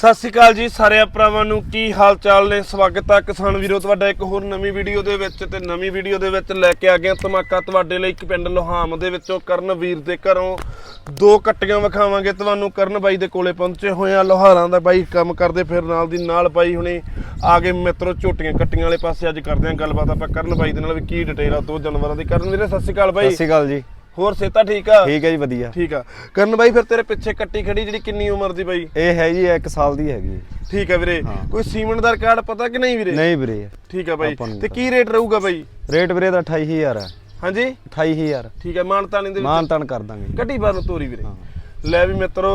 ਸਤਿ ਸ਼੍ਰੀ ਅਕਾਲ ਜੀ ਸਾਰੇ ਭਰਾਵਾਂ ਨੂੰ, ਕੀ ਹਾਲ ਚਾਲ ਨੇ? ਸਵਾਗਤ ਹੈ ਕਿਸਾਨ ਵੀਰੋ, ਤੁਹਾਡਾ ਇੱਕ ਹੋਰ ਨਵੀਂ ਵੀਡੀਓ ਦੇ ਵਿੱਚ ਤੇ ਨਵੀਂ ਵੀਡੀਓ ਦੇ ਵਿੱਚ ਲੈ ਕੇ ਆ ਗਏ ਧਮਾਕਾ ਤੁਹਾਡੇ ਲਈ ਇੱਕ ਪਿੰਡ ਲੋਹਾਮ ਦੇ ਵਿੱਚੋਂ ਕਰਨ ਵੀਰ ਦੇ ਘਰੋਂ। ਦੋ ਕੱਟੀਆਂ ਵਿਖਾਵਾਂਗੇ ਤੁਹਾਨੂੰ, ਕਰਨ ਬਾਈ ਦੇ ਕੋਲੇ ਪਹੁੰਚੇ ਹੋਏ ਆ ਲੋਹਾਰਾਂ ਦਾ ਬਾਈ ਕੰਮ ਕਰਦੇ ਫਿਰ ਨਾਲ ਦੀ ਨਾਲ ਬਾਈ ਹੁਣੇ ਆ ਗਏ ਮਿੱਤਰੋ, ਝੋਟੀਆਂ ਕੱਟੀਆਂ ਵਾਲੇ ਪਾਸੇ ਅੱਜ ਕਰਦੇ ਹਾਂ ਗੱਲਬਾਤ, ਆਪਾਂ ਕਰਨ ਬਾਈ ਦੇ ਨਾਲ ਵੀ ਕੀ ਡਿਟੇਲ ਆ, ਦੋ ਜਾਨਵਰਾਂ ਦੀ ਕਰਨ। ਵੀਰੇ, ਸਤਿ ਸ਼੍ਰੀ ਅਕਾਲ ਬਾਈ। ਸਤਿ ਸ਼੍ਰੀ ਅਕਾਲ ਜੀ। ਹੋਰ ਸੇਤਾ ਠੀਕ ਆ? ਠੀਕ ਹੈ ਜੀ ਵਧੀਆ। ਠੀਕ ਆ। ਕਰਨ ਬਾਈ ਫਿਰ ਤੇਰੇ ਪਿੱਛੇ ਕੱਟੀ ਖੜੀ ਜਿਹੜੀ ਕਿੰਨੀ ਉਮਰ ਦੀ ਬਾਈ? ਇਹ ਹੈ ਜੀ 1 ਸਾਲ ਦੀ ਹੈਗੀ। ਠੀਕ ਹੈ ਵੀਰੇ। ਕੋਈ ਸੀਮੈਂਟ ਦਾ ਰਿਕਾਰਡ ਪਤਾ ਕਿ ਨਹੀਂ ਵੀਰੇ? ਨਹੀਂ ਵੀਰੇ। ਠੀਕ ਹੈ ਬਾਈ। ਆਪਾਂ ਨੂੰ ਤੇ ਕੀ ਰੇਟ ਰਹੂਗਾ ਬਾਈ? ਰੇਟ ਵੀਰੇ ਦਾ 28000 ਹੈ ਹਾਂਜੀ? 28000 ਠੀਕ ਹੈ ਮਾਨਤਾਨੀ ਦੇ ਵਿੱਚ? ਮਾਨ ਤਾਨ ਕਰ ਦਾਂਗੇ ਬਾਰ ਨੂੰ ਤੋਰੀ ਵੀਰੇ। ਲੈ ਵੀ ਮਿੱਤਰੋ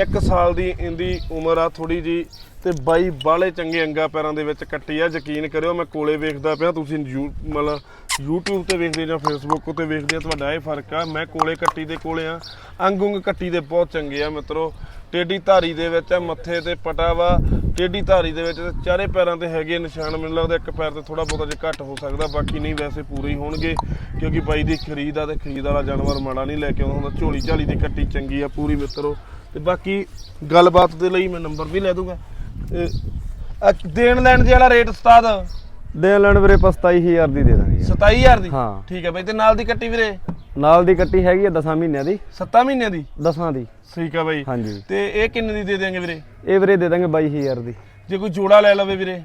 1 ਸਾਲ ਦੀ ਇਹਦੀ ਉਮਰ ਆ ਥੋੜੀ ਜੀ ਤੇ ਬਾਈ ਬਾਲੇ ਚੰਗੇ ਅੰਗਾ ਪੈਰਾਂ ਦੇ ਵਿੱਚ ਕੱਟੀ ਆ, ਯਕੀਨ ਕਰਿਓ ਮੈਂ ਕੋਲੇ ਵੇਖਦਾ ਪਿਆ, ਤੁਸੀਂ ਯੂ ਮਤਲਬ YouTube ਤੇ ਵੇਖਦੇ ਜਾਂ Facebook ਉੱਤੇ ਵੇਖਦੇ ਆ, ਤੁਹਾਡਾ ਇਹ ਫ਼ਰਕ ਆ, ਮੈਂ ਕੋਲੇ ਕੱਟੀ ਦੇ ਕੋਲੇ ਆ ਅੰਗ ਉਂਗ ਕੱਟੀ ਦੇ ਬਹੁਤ ਚੰਗੇ ਆ ਮਿੱਤਰੋ ਟੇਡੀ ਧਾਰੀ ਦੇ ਵਿੱਚ ਆ, ਮੱਥੇ ਤੇ ਪਟਾ ਵਾ ਟੇਡੀ ਧਾਰੀ ਦੇ ਵਿੱਚ ਤੇ ਚਾਰੇ ਪੈਰਾਂ ਤੇ ਹੈਗੇ ਨਿਸ਼ਾਨ, ਮੈਨੂੰ ਲੱਗਦਾ ਇੱਕ ਪੈਰ ਤੇ ਥੋੜਾ ਬਹੁਤਾ ਜੇ ਘੱਟ ਹੋ ਸਕਦਾ, ਬਾਕੀ ਨਹੀਂ ਵੈਸੇ ਪੂਰੇ ਹੀ ਹੋਣਗੇ, ਕਿਉਂਕਿ ਬਾਈ ਦੀ ਖਰੀਦ ਆ ਤੇ ਖਰੀਦ ਵਾਲਾ ਜਾਨਵਰ ਮਾੜਾ ਨਹੀਂ ਲੈ ਕੇ ਆਉਂਦਾ ਹੁੰਦਾ, ਝੋਲੀ ਝਾਲੀ ਦੀ ਕੱਟੀ ਚੰਗੀ ਆ ਪੂਰੀ ਮਿੱਤਰੋ ਤੇ ਬਾਕੀ ਗੱਲਬਾਤ ਦੇ ਲਈ ਮੈਂ ਨੰਬਰ ਵੀ ਲੈ ਦੂੰਗਾ। ਤੇ ਦੇਣ ਲੈਣ ਦੇ ਵਾਲਾ ਰੇਟ ਉਸਤਾਦ? ਦੇ ਲੈਣ ਵੀਰੇ 27000 ਦੀ ਦੇ ਦਾਂਗੇ। ਜੀ। 27000 ਦੀ? ਹਾਂ। ਠੀਕ ਹੈ ਬਾਈ ਤੇ ਨਾਲ ਦੀ ਕੱਟੀ ਵੀਰੇ? ਨਾਲ ਦੀ ਕੱਟੀ ਹੈਗੀ ਹੈ 10 ਮਹੀਨਿਆਂ ਦੀ। 7 ਮਹੀਨਿਆਂ ਦੀ? 10 ਦੀ। ਠੀਕ ਹੈ ਬਾਈ। ਹਾਂਜੀ। ਤੇ ਇਹ ਕਿੰਨੇ ਦੀ ਦੇ ਦੇਾਂਗੇ ਵੀਰੇ? ਇਹ ਵੀਰੇ ਦੇ ਦਾਂਗੇ 22000 ਦੀ। ਜੇ ਕੋਈ ਜੋੜਾ ਲੈ ਲਵੇ ਵੀਰੇ?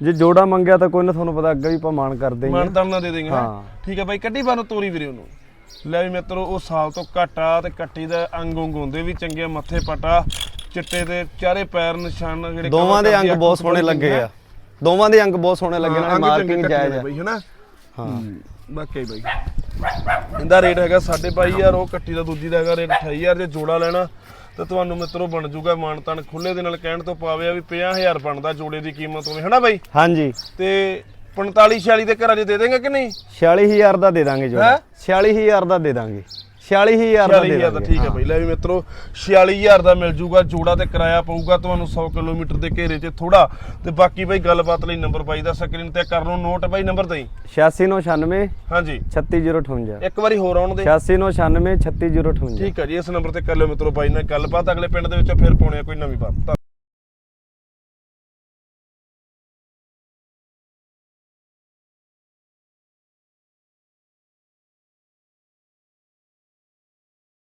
ਜੇ ਜੋੜਾ ਮੰਗਿਆ ਤਾਂ ਕੋਈ ਨਾ ਤੁਹਾਨੂੰ ਪਤਾ ਅੱਗੇ ਵੀ ਆਪਾਂ ਮਾਨ ਕਰਦੇ ਹੀ ਆ ਦੇ ਦੇਂਗੇ ਹੈਂ? ਹਾਂ। ਠੀਕ ਹੈ ਬਾਈ ਕੱਢੀ ਬਾਨੂੰ ਤੋਰੀ ਵੀਰੇ ਉਹਨੂੰ। ਲੈ ਵੀ ਮਿੱਤਰੋ ਉਹ ਸਾਲ ਤੋਂ ਘੱਟ ਆ ਤੇ ਕੱਟੀ ਦਾ ਅੰਗ ਉਂਗ ਹੁੰਦੇ ਵੀ ਚੰਗੇ ਮੱਥੇ ਪਟਾ ਚਿੱਟੇ ਤੇ ਚਾਰੇ ਪੈਰ ਨਿਸ਼ਾਨ ਜਿਹੜੇ ਦੋਵਾਂ ਦੇ ਅੰਗ ਬਹੁਤ ਸੋਹਣੇ ਲੱਗੇ ਆ। ਦੋਵਾਂ ਦੇ ਅੰਗ ਬਹੁਤ ਸੋਹਣੇ ਲੱਗੇ ਨਾਲ ਮਾਰਕਿੰਗ ਜਾਇਜ਼ ਆ। ਬਾਈ ਹਨਾ? ਹਾਂ। ਬਾਕੀ ਬਾਈ। ਇਹਦਾ ਰੇਟ ਹੈਗਾ 2.5000 ਉਹ ਕੱਟੀ ਦਾ ਦੂਜੀ ਦਾ ਹੈਗਾ ਰੇਟ 28000 ਜੇ ਜੋੜਾ ਲੈਣਾ ਤਾਂ ਤੁਹਾਨੂੰ ਮਿੱਤਰੋ ਬਣ ਜਾਊਗਾ ਮਾਨਤਾਨ ਖੁੱਲੇ ਦੇ ਨਾਲ ਕਹਿਣ ਤੋਂ ਪਾਵੇ ਆ ਵੀ 50000 ਬਣਦਾ ਜੋੜੇ ਦੀ ਕੀਮਤ ਹੋਵੇ ਹਨਾ ਬਾਈ? ਹਾਂਜੀ। ਤੇ 45 46 ਦੇ ਘਰਾਂ 'ਚ ਦੇ ਦੇਂਗੇ ਕਿ ਨਹੀਂ? 46000 ਦਾ ਦੇ ਦਾਂਗੇ ਜੋੜਾ। ਹੈਂ? 46000 ਦਾ ਦੇ ਦਾਂਗੇ। 46000 ਦਾ ਦੇ 46000 ਦਾ ਦਾਂਗੇ। ਠੀਕ ਹੈ ਬਾਈ। ਲੈ ਵੀ ਮਿੱਤਰੋ 46000 ਦਾ ਮਿਲ ਜੂਗਾ। ਜੋੜਾ ਤੇ ਕਿਰਾਇਆ ਪਊਗਾ ਤੁਹਾਨੂੰ 100 ਕਿਲੋਮੀਟਰ ਦੇ ਘੇਰੇ 'ਚ ਥੋੜਾ ਤੇ ਬਾਕੀ ਬਾਈ ਗੱਲਬਾਤ ਲਈ ਨੰਬਰ ਬਾਈ ਦਾ ਸਕਰੀਨ ਤੇ ਕਰ ਲਓ ਨੋਟ ਬਾਈ ਨੰਬਰ ਤੇ 8696 ਹਾਂਜੀ। 36058 ਇੱਕ ਵਾਰੀ ਹੋਰ ਆਉਣ ਦੇ। 8696 36058 ਠੀਕ ਹੈ ਜੀ ਇਸ ਨੰਬਰ ਤੇ ਕਰ ਲਿਓ ਮਿੱਤਰੋ ਬਾਈ ਨਾਲ ਗੱਲਬਾਤ ਅਗਲੇ ਪਿੰਡ ਦੇ ਵਿੱਚੋਂ ਫੇਰ ਪਾਉਣੇ ਆ ਕੋਈ ਨਵੀਂ ਬਾਤ।